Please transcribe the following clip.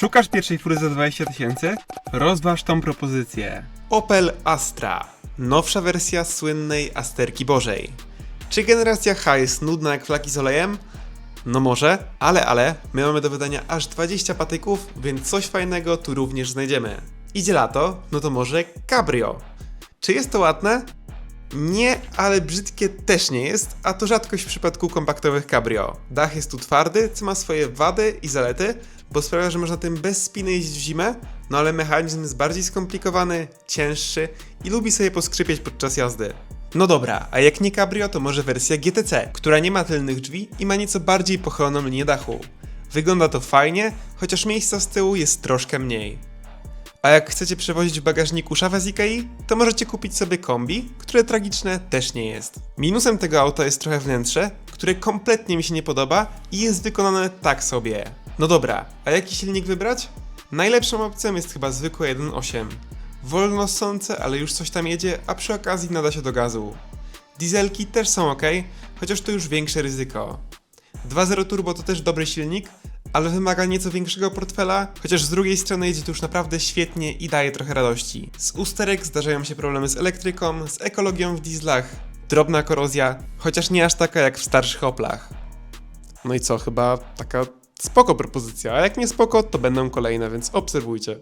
Szukasz pierwszej fury za 20 tysięcy? Rozważ tą propozycję. Opel Astra. Nowsza wersja słynnej Asterki Bożej. Czy generacja H jest nudna jak flaki z olejem? No może, ale ale, my mamy do wydania aż 20 patyków, więc coś fajnego tu również znajdziemy. Idzie lato, no to może cabrio. Czy jest to ładne? Nie, ale brzydkie też nie jest, a to rzadkość w przypadku kompaktowych cabrio. Dach jest tu twardy, co ma swoje wady i zalety, bo sprawia, że można tym bez spiny jeździć w zimę, no ale mechanizm jest bardziej skomplikowany, cięższy i lubi sobie poskrzypieć podczas jazdy. No dobra, a jak nie cabrio, to może wersja GTC, która nie ma tylnych drzwi i ma nieco bardziej pochyloną linię dachu. Wygląda to fajnie, chociaż miejsca z tyłu jest troszkę mniej. A jak chcecie przewozić w bagażniku szafę z Ikei, to możecie kupić sobie kombi, które tragiczne też nie jest. Minusem tego auta jest trochę wnętrze, które kompletnie mi się nie podoba i jest wykonane tak sobie. No dobra, a jaki silnik wybrać? Najlepszą opcją jest chyba zwykłe 1.8. Wolno ssące, ale już coś tam jedzie, a przy okazji nada się do gazu. Dieselki też są ok, chociaż to już większe ryzyko. 2.0 turbo to też dobry silnik, ale wymaga nieco większego portfela, chociaż z drugiej strony jedzie tu już naprawdę świetnie i daje trochę radości. Z usterek zdarzają się problemy z elektryką, z ekologią w dieslach, drobna korozja, chociaż nie aż taka jak w starszych Oplach. No i co, chyba taka spoko propozycja, a jak nie spoko, to będą kolejne, więc obserwujcie.